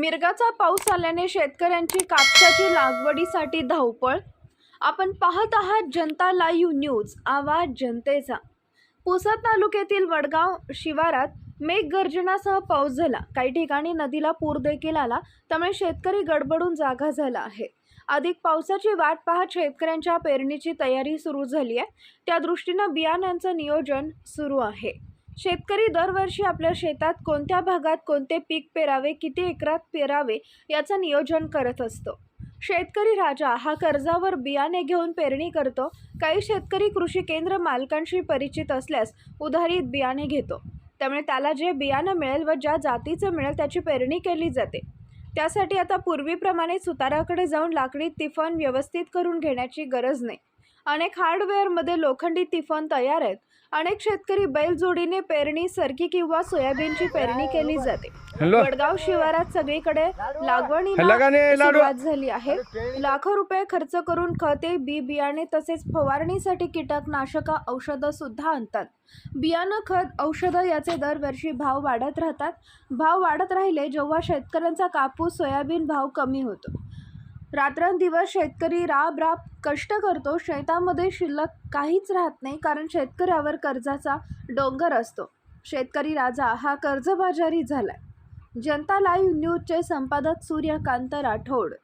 मिरगाचा पाऊस आल्याने शेतकऱ्यांची कापसाची लागवडीसाठी धावपळ. आपण पाहत आहात जनता लाईव्ह न्यूज आवाज जनतेचा. पुसद तालुक्यातील वडगाव शिवारात मेघगर्जनासह पाऊस झाला. काही ठिकाणी नदीला पूर देखील आला त्यामुळे शेतकरी गडबडून जागा झाला आहे. अधिक पावसाची वाट पाहत शेतकऱ्यांच्या पेरणीची तयारी सुरू झाली आहे. त्या दृष्टीनं बियाण्यांचं नियोजन सुरू आहे. शेतकरी दरवर्षी आपल्या शेतात कोणत्या भागात कोणते पीक पेरावे किती एकरात पेरावे याचं नियोजन करत असतो. शेतकरी राजा हा कर्जावर बियाणे घेऊन पेरणी करतो. काही शेतकरी कृषी केंद्र मालकांशी परिचित असल्यास उधारीत बियाणे घेतो. त्यामुळे त्याला जे बियाणं मिळेल व ज्या जातीचं मिळेल त्याची पेरणी केली जाते. त्यासाठी आता पूर्वीप्रमाणे सुताराकडे जाऊन लाकडी तिफन व्यवस्थित करून घेण्याची गरज नाही. अनेक हार्डवेअरमध्ये लोखंडी तिफन तयार आहेत. अनेक शेतकरी बैलजोडीने पेरणी सरकी किंवा सोयाबीनची पेरणी केली जाते. वडगाव शिवारात सगळीकडे लाडू सुरुवात झाली आहे. लाखो रुपये खर्च करून खते बी बियाणे तसेच फवारणीसाठी कीटकनाशक औषधं सुद्धा आणतात. बियाणं खत औषधं याचे दरवर्षी भाव वाढत राहतात. भाव वाढत राहिले जेव्हा शेतकऱ्यांचा कापूस सोयाबीन भाव कमी होतो. रात्रंदिवस शेतकरी राब राब कष्ट करतो. शेतामध्ये शिल्लक काहीच राहत नाही कारण शेतकऱ्यावर कर्जाचा डोंगर असतो. शेतकरी राजा हा कर्जबाजारी झालाय. जनता लाईव्ह न्यूजचे संपादक सूर्यकांत राठोड